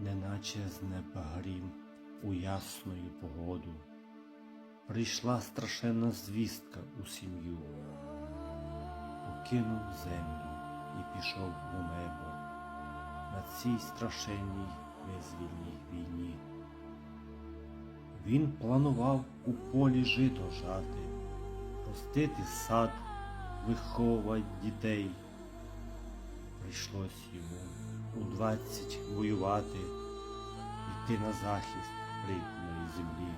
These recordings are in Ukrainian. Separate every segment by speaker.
Speaker 1: неначе з неба грім у ясною погоду. Прийшла страшенна звістка у сім'ю, покинув землю і пішов у небо на цій страшенній визвільній війні. Він планував у полі жито жати, ростити сад, виховувати дітей. Прийшлось йому у двадцять воювати, йти на захист рідної землі.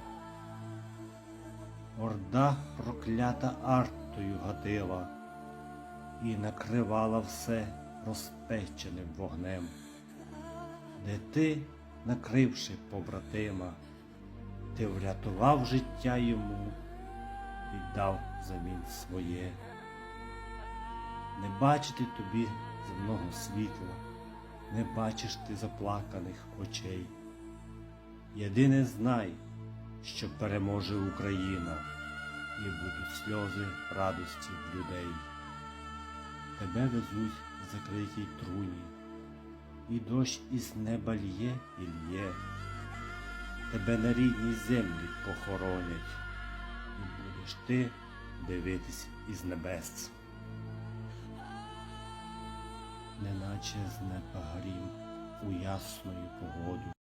Speaker 1: Орда проклята артою гатила і накривала все розпеченим вогнем, де ти, накривши побратима, ти врятував життя йому, віддав взамін своє. Не бачити тобі земного світла, не бачиш ти заплаканих очей. Єдине знай, що переможе Україна, і будуть сльози радості в людей. Тебе везуть в закритій труні, і дощ із неба лє і лє. Тебе на рідній землі похоронять, і будеш ти дивитись із небес. Неначе з неба у ясною погоду.